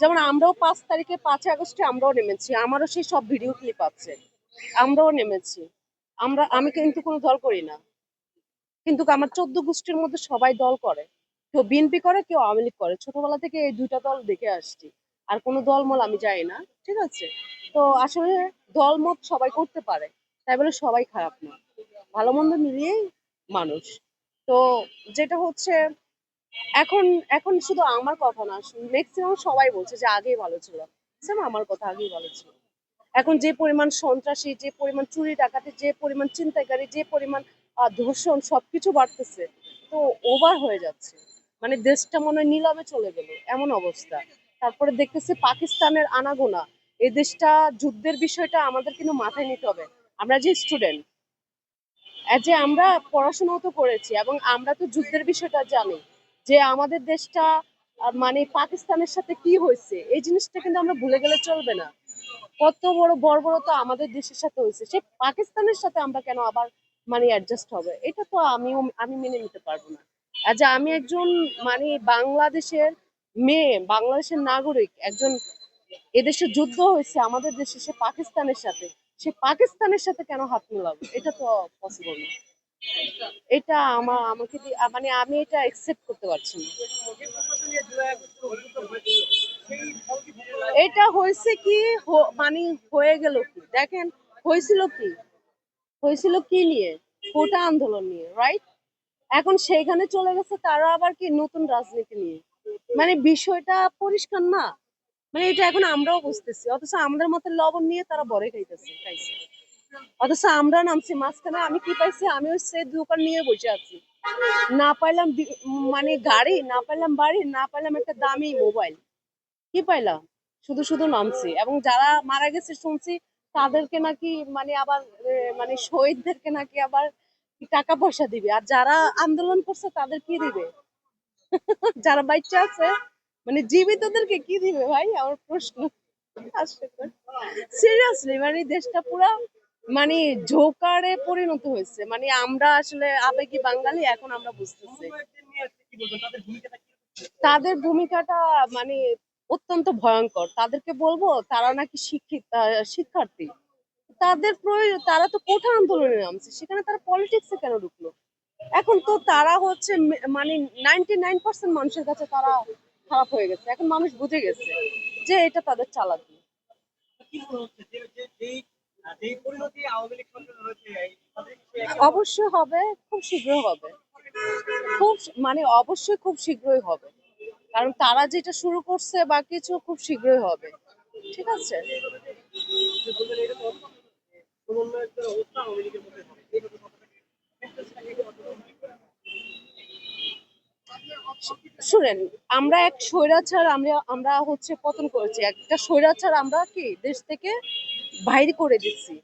যেমন আমরাও পাঁচ তারিখে, পাঁচই আগস্টে আমরাও নেমেছি। আমারও সেই সব ভিডিও ক্লিপ আছে। আমরাও নেমেছি। আমরা, আমি কিন্তু কোনো দল করি না। কিন্তু আমার চোদ্দ গোষ্ঠীর মধ্যে সবাই দল করে। কেউ বিএনপি করে, কেউ আওয়ামী লীগ করে। ছোটবেলা থেকে এই দুইটা দল দেখে আসছি। আর কোনো দলমল আমি যাই না, ঠিক আছে? তো আসলে দলমত সবাই করতে পারে। তাই বলে সবাই খারাপ না। ভালো মন্দ মিলিয়েই মানুষ। তো যেটা হচ্ছে এখন এখন শুধু আমার কথা না ম্যাক্সিমাম সবাই বলছে যে আগেই ভালো ছিল। সেম আমার কথা আগেই ভালো ছিল। এখন যে পরিমাণ সন্ত্রাসী, যে পরিমাণ চুরি ডাকাতি, যে পরিমাণ ছিনতাইকারী, যে পরিমাণ ধর্ষণ সবকিছু বাড়তেছে, তো ওভার হয়ে যাচ্ছে। মানে দেশটা মনে হয় নিলামে চলে গেল, এমন অবস্থা। তারপরে দেখতেছি পাকিস্তানের আনাগোনা। এই দেশটা, যুদ্ধের বিষয়টা আমাদের কিন্তু মাথায় নিতে হবে। আমরা যে স্টুডেন্ট যে আমরা পড়াশোনাও তো করেছি, এবং আমরা তো যুদ্ধের বিষয়টা জানি। যে আমাদের দেশটা মানে পাকিস্তানের সাথে কি হয়েছে, এই জিনিসটা কিন্তু আমরা ভুলে গেলে চলবে না। কত বড় বর্বরতা আমাদের দেশের সাথে হয়েছে। সে পাকিস্তানের সাথে আমরা কেন আবার মানে অ্যাডজাস্ট হবে? এটা তো আমিও, আমি মেনে নিতে পারব না। যে আমি একজন মানে বাংলাদেশের মেয়ে, বাংলাদেশের নাগরিক, একজন এদেশে যুদ্ধ হয়েছে, আমাদের দেশে সে পাকিস্তানের সাথে, সে পাকিস্তানের সাথে কেন হাত মিলাবো? এটা তো পসিবল না। এটা আমার আমাকে মানে আমি এটা একসেপ্ট করতে পারছি না। এটা হয়েছে কি মানে হয়ে গেল কি? দেখেন, হয়েছিল কি? হয়েছিল কি নিয়ে? কোটা আন্দোলন নিয়ে রাইট এখন সেইখানে চলে গেছে, তারা আবার কি নতুন রাজনীতি নিয়ে? মানে বিষয়টা পরিষ্কার না? মানে এটা এখন আমরাও বুঝতেছি, অথচ আমাদের মতো লবণ নিয়ে তারা বড়ে খাইতেছে, খাইছে। অথচ আমরা নামছি মাঝখানে, আমি কি পাইছি? আমি সে দোকান নিয়ে বসে আছি। না পাইলাম মানে গাড়ি, না পাইলাম বাড়ি, না পাইলাম একটা দামি মোবাইল। কি পাইলাম? শুধু শুধু নামছি এবং যারা মারা গেছে শুনছি, তাদেরকে নাকি মানে আবার মানে শহীদদেরকে নাকি আবার টাকা পয়সা দিবে। আর যারা আন্দোলন করছে, তাদের কি দিবে? যারা বাচ্চা আছে মানে জীবিতদেরকে কি দিবে ভাই? আমার প্রশ্ন সিরিয়াসলি মানে দেশটা পুরা মানে ঝোকারে পরিণত হয়েছে। মানে আমরা আসলে আবেগী বাঙালি, এখন আমরা বুঝতেছি। তাদের ভূমিকাটা মানে অত্যন্ত ভয়ঙ্কর। তাদেরকে বলব, তারা নাকি শিক্ষিত শিক্ষার্থী। তাদের প্রয়োজন তারা তো কোঠা আন্দোলনে নামছে। সেখানে তারা পলিটিক্সে কেন ঢুকলো? এখন তো তারা হচ্ছে মানে নাইনটি নাইন পার্সেন্ট মানুষের কাছে তারা খারাপ হয়ে গেছে। এখন মানুষ বুঝে গেছে যে এটা তাদের চালাকি। অবশ্যই হবে, খুব শীঘ্রই হবে। খুব মানে অবশ্যই খুব শীঘ্রই হবে। কারণ তারা যেটা শুরু করছে বা কিছু খুব শীঘ্রই হবে। ঠিক আছে? শুনেন, আমরা এক স্বৈরাচার, আমরা আমরা হচ্ছে পতন করেছি। একটা স্বৈরাচার আমরা কি, দেশ থেকে বাইরে করে দিচ্ছি।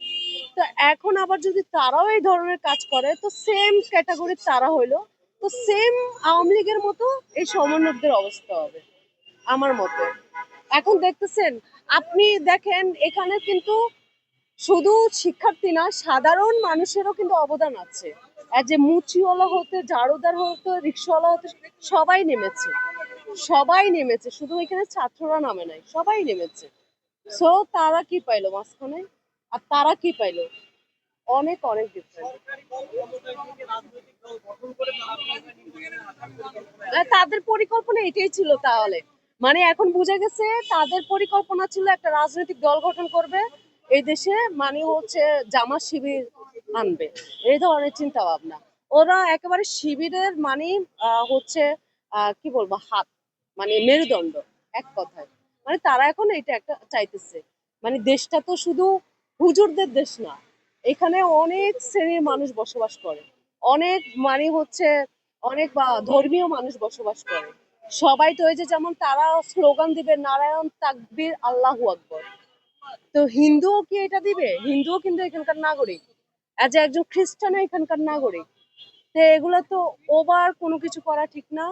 তো এখন আবার যদি তারাও এই ধরনের কাজ করে, তো সেম ক্যাটাগরির তারা হইল। তো সেম আওয়ামী লীগের মতো এই সমন্বয়কদের অবস্থা হবে, আমার মতে। এখন দেখতেছেন, আপনি দেখেন, এখানে কিন্তু শুধু শিক্ষার্থী না, সাধারণ মানুষেরও কিন্তু অবদান আছে। আর যে মুচিওয়ালা হতে ঝাড়ুদার হতে, রিক্সাওয়ালা হতে, সবাই নেমেছে। সবাই নেমেছে, শুধু এখানে ছাত্ররা নামে নাই, সবাই নেমেছে। সো তারা কি পাইলো মাঝখানে? আর তারা কি পাইলো? অনেক অনেক ডিফারেন্ট তাদের পরিকল্পনা এটাই ছিল তাহলে। মানে এখন বুঝে গেছে, তাদের পরিকল্পনা ছিল একটা রাজনৈতিক দল গঠন করবে, এই দেশে মানে হচ্ছে জামা শিবির আনবে। এই ধরনের চিন্তা ভাবনা ওরা একেবারে শিবিরের মানে হচ্ছে কি বলব, হাত মানে মেরুদণ্ড, এক কথায়। মানে তারা এখন এটা একটা চাইতেছে। মানে দেশটা তো শুধু হুজুরদের দেশ না, এখানে অনেক শ্রেণির মানুষ বসবাস করে। অনেক মানে হচ্ছে, অনেক ধর্মীয় মানুষ বসবাস করে। সবাই তো যে যেমন তারা স্লোগান দিবে, নারায়ণ তাকবির, আল্লাহু আকবর। তো হিন্দুও কি এটা দিবে? হিন্দুও কিন্তু এখানকার নাগরিক। অ্যাজ একজন খ্রিস্টানও এখানকার নাগরিক। তো এগুলো তো ওভার কোনো কিছু করা ঠিক না।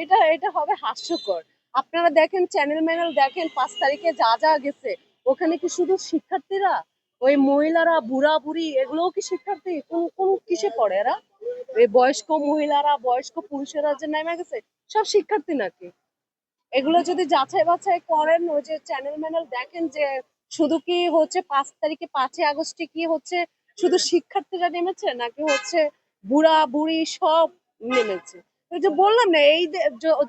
এটা এটা হবে হাস্যকর। আপনারা দেখেন চ্যানেল ম্যানেল দেখেন, পাঁচ তারিখে যা যা গেছে, ওখানে কি শুধু শিক্ষার্থীরা? ওই মহিলারা, বুড়া বুড়ি, এগুলোও কি শিক্ষার্থী? কোন কোন কিসে পড়ে এরা? বয়স্ক মহিলারা, বয়স্ক পুরুষেরা যে নেমে গেছে, সব শিক্ষার্থী নাকি? এগুলো যদি যাচাই বাছাই করেন ওই যে চ্যানেল ম্যানেল দেখেন যে শুধু কি হচ্ছে পাঁচ তারিখে পাঁচই আগস্টে কি হচ্ছে শুধু শিক্ষার্থীরা নেমেছে নাকি হচ্ছে বুড়া বুড়ি সব নেমেছে? ওই যে বললাম না এই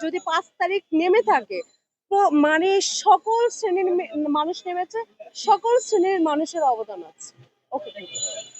যদি পাঁচ তারিখ নেমে থাকে তো মানে সকল শ্রেণির মানুষ নেমেছে সকল শ্রেণির মানুষের অবদান আছে। Okay thank you